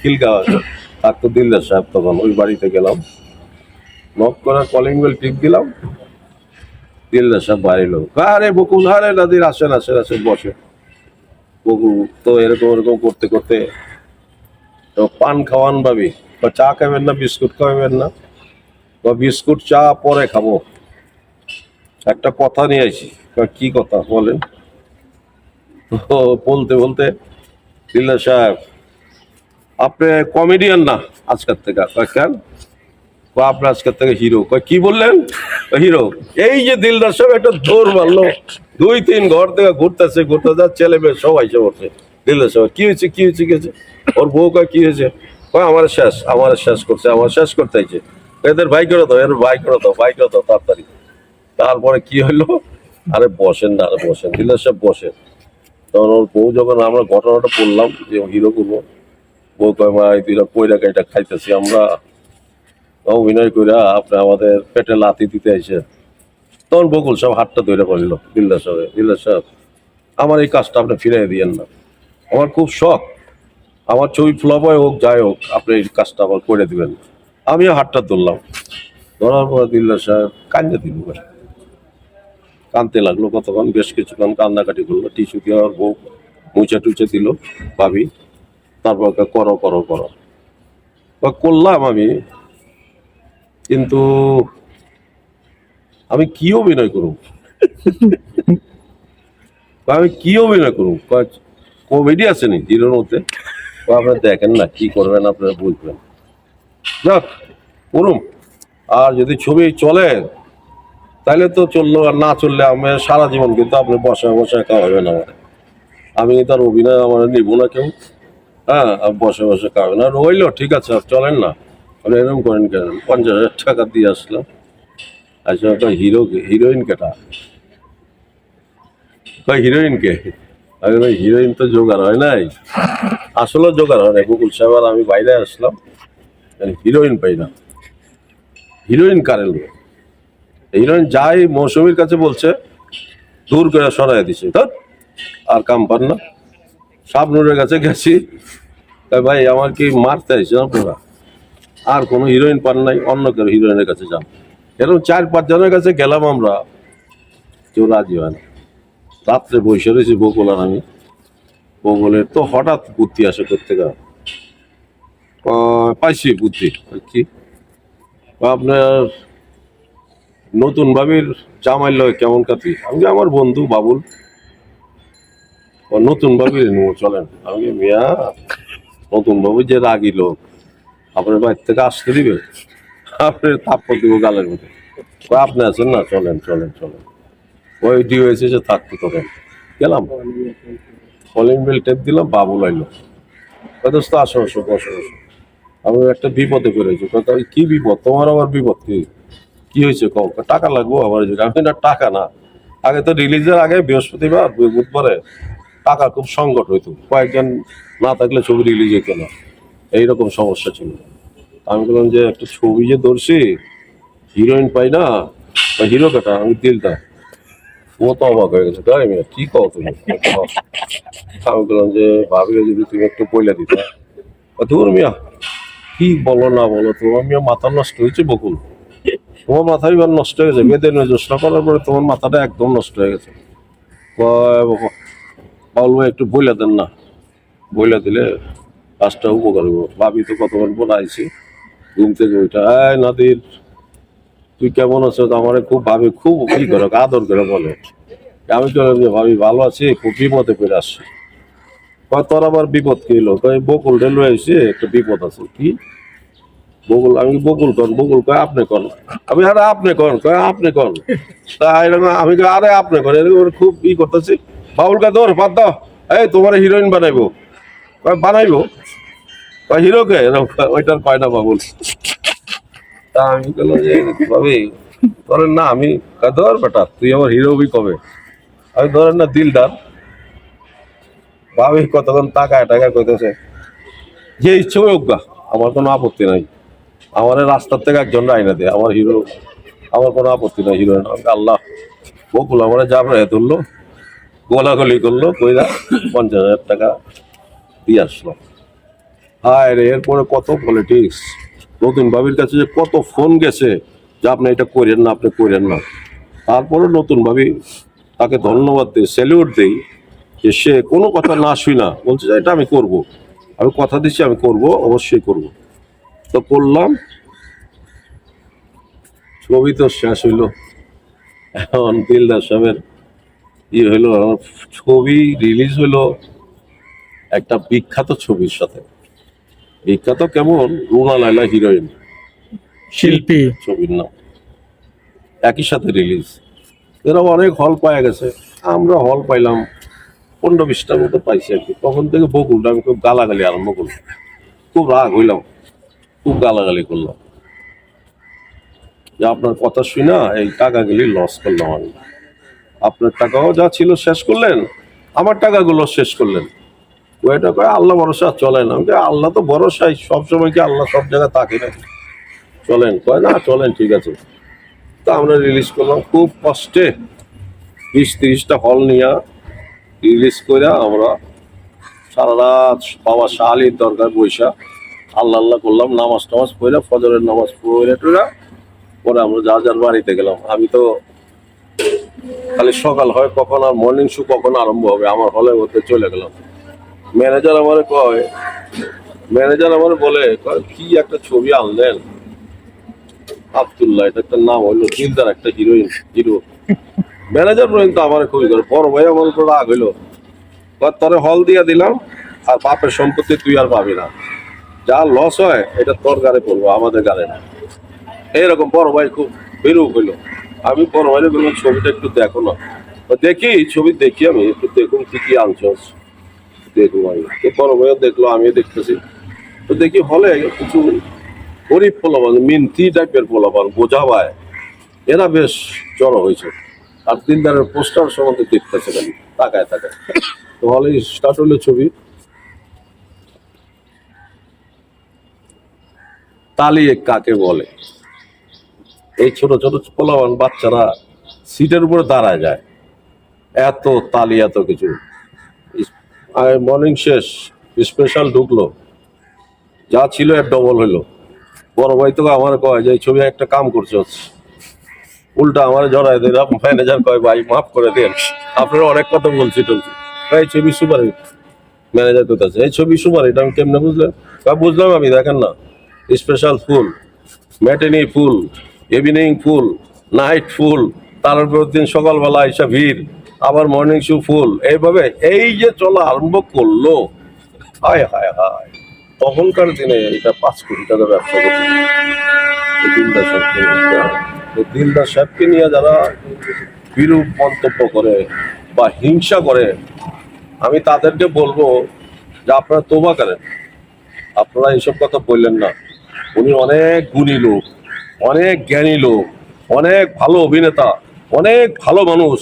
খিলগাঁও থাকতো দিলদার সাহেব তখন ওই বাড়িতে গেলাম। নক করার কলিং বেল টিপ দিলাম। দিলদার সাহেব এলো আরে বকুল, আরে নাদির, আসেন আসেন আসেন বসে বকুল তো এরকম এরকম করতে করতে পান খাওয়ান ভাবি। বা চা খাবেন না, বিস্কুট খাবেন না? বা বিস্কুট, চা পরে খাব। একটা কথা নিয়ে আসি। কি কথা বলেন? তো বলতে বলতে দিল্লা সাহেব আপনি কমেডিয়ান না আজকের থেকে কেন? আপনি আজকের থেকে হিরো কি বললেন? হিরো এই যে দিলদার সাহেব একটা দৌড় মারলো, দুই তিন ঘর থেকে ঘুরতেছে ঘুরতেছে ছেলে মেয়ে সবাই এসে পড়ছে দিলদার সাহেব, কি হয়েছে কি হয়েছে কি হয়েছে? ওর বউ কয়, কি হয়েছে? কয়, আমার শেষ আমার শেষ করছে, আমার শেষ করতে হয়েছে এদের ভাই করে দাও, এর ভাই করে দাও, ভাই করে দাও, তাড়াতাড়ি। তারপরে কি হলো আরে বসেন না, আরে বসেন। দিলের সব বসেন। তখন ওর বউ যখন আমরা ঘটনাটা বললাম যে হিরো করব বউ কয় মা এই দুইটা কাইটা খাইতেছি আমরা। অভিনয় কইরা আপনি আমাদের পেটে লাথি দিতে আইসে। তখন বকুল সব হাতটা ধরে পড়ল দিল্লা সাহেব দিল্লা সাহেব, আমার এই কাজটা আপনি ফিরাই দিয়েন না। আমার খুব শখ। আমার ছবি ফ্লপ হয় হোক, যাই হোক, আপনি এই কাজটা আবার করে দিবেন। আমিও হাতটা ধরলাম। ধরার পর দিল্লা সাহেব কান্দে দিল করে কানতে লাগল কতক্ষণ, বেশ কিছুক্ষণ কান্নাকাটি করল। টিস্যু দিয়ে আর বউ মুছে টুচে দিল ভাবি। তারপর করো করো করো। বা করলাম আমি, কিন্তু আমি কি অভিনয় করব আমি কি অভিনয় করব কমেডি আছে নি হিরোর মধ্যে? আপনারা দেখেন না, কি করবেন আপনারা বুঝবেন। যাক করুন আর যদি ছবি চলে তাহলে তো চলল, আর না চললে আমি সারা জীবন কিন্তু আপনি বসায় বসায় খাওয়াবেন আমার আমি তার অভিনয় আমার নিব না কেউ। হ্যাঁ বসে বসে খাওয়াবেন আর রইল ঠিক আছে আর চলেন না। আপনি এরকম করেন কেন? পঞ্চাশ হাজার টাকা দিয়ে আসলাম। আচ্ছা ওটা হিরো হিরোইন কেটা? কই হিরোইন কে? আমি বলি, হিরোইন তো জোগাড় হয় নাই। আসলে জোগাড় হয় নাই। বকুল সাহেব আর আমি বাইরে আসলাম। মানে হিরোইন পাই না। হিরোইন কারে লোক? হিরোইন যাই মৌসুমীর কাছে বলছে দূর করে সরাই দিছে। ধ্যাৎ, আর কাম পার না। শাবনুরের কাছে গেছি তাই ভাই, আমার কি মারতে আসছে আপনারা আর কোনো হিরোইন পান নাই, অন্য কেউ হিরোইনের কাছে যান। এরকম চার পাঁচ জনের কাছে গেলাম আমরা। কেউ রাজি হয় না। রাত্রে বসে রয়েছি বকুল আর আমি। বকুলের তো হঠাৎ বুদ্ধি আসে করতে গা পাইছি বুদ্ধি। কি আপনার নতুন বাবির জামাই লয় কেমন কাতি আমি আমার বন্ধু বাবুল। ও নতুন বাবির নেব চলেন। আমি মিয়া নতুন বাবু যে রাগি লোক আপনার বাড়ির থেকে আসতে দিবে? আপনি থাপ্পর দিব গালের মধ্যে। আপনি আছেন না? চলেন চলেন চলেন। ওই ডিও এসেছে থাকতো তখন গেলাম। কলিং বেল টেপ দিলাম বাবু কয়, দোস্ত আসো আসো বসো বসো। আমি একটা বিপদে পড়েছি। কথা কি বিপদ? তোমার আবার বিপদ কি? কি হয়েছে? কয়, টাকা লাগবো আমার। আমি না টাকা না। আগে তো রিলিজের আগে বৃহস্পতিবার বুধবারে টাকা খুব সংকট হইতো কয়েকজন না থাকলে ছবি রিলিজ হইতো না। এইরকম সমস্যা ছিল। আমি বললাম যে, একটা ছবি যে ধরছি হিরোইন পাই না হিরো কাটা, আমি দিলটা। ও তো অবাক হয়ে গেছে তাই মেয়ে, কি কও তুমি? আমি বললাম যে, ভাবিলে যদি তুমি একটু পয়লা দিতে। দূর মিয়া, কি বলো না বলো, তোমার মিয়া মাথা নষ্ট হয়েছে বকুল। তোমার মাথা এবার নষ্ট হয়ে গেছে বেদের যোজনা করার পরে তোমার মাথাটা একদম নষ্ট হয়ে গেছে। ভাই একটু বইলা দেন না। বইলা দিলে কাজটা উপকার হইব। ভাবি তো কতক্ষণ কতবার বলাইছি ঘুম থেকে ওইটা এই নাদির, তুই কেমন আছো আমার খুব ভাবি, খুব কি করে, আদর করে বলে। আমি তো যে, ভাবি, ভালো আছি, খুব বিপদে পড়ে আসছি। তোর আবার বিপদ কি হলো কয় বকুল রেলওয়ে এসে একটা বিপদ আছে। কি? বকুল, আমি বকুল কন বকুল কয়, আপনি কন আমি আরে আপনি কন কয়, আপনি কন তা আমি আরে আপনি কন এরকম খুব ই করতেছি। বাবুল কা তোর বাদ দাও। এই, তোমার হিরোইন বানাইবো। বানাইবো? হিরোকে ওইটার কয় না বাবুল। তা আমি বললাম যে, ভাবি, ধরেন না, আমি ধর বেটা, তুই আমার হিরো হবি কবে? আমি ধরেন না, দিলদার। ভাবি কতক্ষণ টাকায় টাকায় কইতেছে, যে ইচ্ছে হোক গা, আমার কোনো আপত্তি নাই। আমার রাস্তার থেকে একজন আইনা দেয় আমার হিরো আমার কোনো আপত্তি নাই হিরো আল্লাহ, বকুল আমার যা তুললো। গোলাগুলি করল, কইরা পঞ্চাশ হাজার টাকা দিয়ে আসলো। হায় রে, এরপরে কত পলিটিক্স নতুন বাবির কাছে যে কত ফোন গেছে যে আপনি এটা করেন না, আপনি করেন না। তারপরে নতুন ভাবি তাকে ধন্যবাদ দিই স্যালিউট দিই যে সে কোনো কথা না শুই না বলছে যে এটা আমি করব। আমি কথা দিচ্ছি, আমি করব, অবশ্যই করব। তো করলাম। ছবি তো শেষ হইল। এখন দিলদার সাহেবের ই হইল আমার ছবি রিলিজ হইল একটা বিখ্যাত ছবির সাথে। বিখ্যাত কেমন? রুনা লাইলা হিরোইন। শিল্পী। ছবির নাম। একই সাথে রিলিজ এরা অনেক হল পাওয়া গেছে। আমরা হল পাইলাম পনেরো বিশটার মতো পাইছি আর কি। তখন থেকে বকুলটা আমি খুব গালাগালি আরম্ভ করলাম। খুব রাগ হইলাম। খুব গালাগালি করলাম। যে আপনার কথা শুই না এই টাকাগুলি লস করলাম আমি। আপনার টাকাও যা ছিল শেষ করলেন, আমার টাকাগুলো শেষ করলেন। ওইটা কয় আল্লাহ ভরসা, চলে না। আমি আল্লাহ তো ভরসাই সবসময় কি আল্লাহ সব জায়গায় থাকে নাকি? চলেন, কয় না, চলেন, ঠিক আছে। তো আমরা রিলিজ করলাম, খুব কষ্টে বিশ তিরিশটা হল নিয়ে রিলিজ করে আমরা সারা রাত বাবা শালির দরকার বৈশা আল্লাহ আল্লাহ করলাম, নামাজ টামাজ পড়ে, ফজরের নামাজ পড়ে টুরা পরে আমরা যার যার বাড়িতে গেলাম। আমি তো খালি সকাল হয়, কখন আর মর্নিং কখন আরম্ভ হবে? আমার হতে চলে গেলাম। ম্যানেজার আমার কয় ম্যানেজার আমার বলে কি একটা ছবি আনলেন? আবদুল্লাহ, এটা একটা নাম হইল একটা হিরোইন হিরো ম্যানেজার পর্যন্ত আমার খুবই করে ভাই, আমার উপর রাগ হইল। তোরে হল দিয়া দিলাম, আর বাপের সম্পত্তি তুই আর পাবি না। যা লস হয়, এটা তোর গাড়ি পড়ব, আমাদের গাড়ি না। এইরকম বড় ভাই খুব বেরুক হইল। আমি বড় ভাইরে বললাম ছবিটা একটু দেখো না। দেখি ছবি দেখি আমি, একটু দেখুন কি কি আনছস দেখুন আমি তো বড় ভাইও দেখল, আমিও দেখতেছি। তো দেখি হলে কিছু গরিব পোলাপান মিন্তি টাইপের পোলাপান বোঝা পায়। এরা বেশ জড়ো হয়েছে। আর দিনদারের পোস্টার সম্বন্ধে দেখতেছে খালি, তাকায় তাকায়। তো হলে স্টার্ট হলো ছবি। তালিয়ে কাকে বলে? এই ছোট ছোট পোলাপান বাচ্চারা সিটের উপরে দাঁড়ায় যায়। এত তালি, এত কিছু। মর্নিং শেষ স্পেশাল ঢুকলো। যা ছিল এর ডবল হইল। বড় ভাই তো আমার কয় যে, এই ছবি একটা কাম করছ। উল্টা আমার জড়াই দিলাম ম্যানেজার কয়, ভাই, মাফ করে দেন। আপনারা অনেক কথা বলছি টলছি এই ছবি সুপার। হিট ম্যানেজার কোথাছে এই ছবি সুপার হিট আমি কেমনে বুঝলেন বুঝলাম আমি, দেখেন না। Special full matinee full. Evening full night full তারপর দিন সকালবেলা এসে ভিড়, আবার মর্নিং শু ফুল। এইভাবে এই যে চলা আরম্ভ করল, হায় হায় হায়। তখনকার দিনে এটা পাঁচ কোটি টাকা ব্যবসা করছে দিলদার সাহেবকে দিলদার সাহেবকে নিয়ে যারা বিরূপ মন্তব্য করে বা হিংসা করে, আমি তাদেরকে বলব যে আপনারা তোবা করেন। আপনারা এইসব কথা বললেন না। উনি অনেক গুণী লোক। অনেক জ্ঞানী লোক অনেক ভালো অভিনেতা অনেক ভালো মানুষ।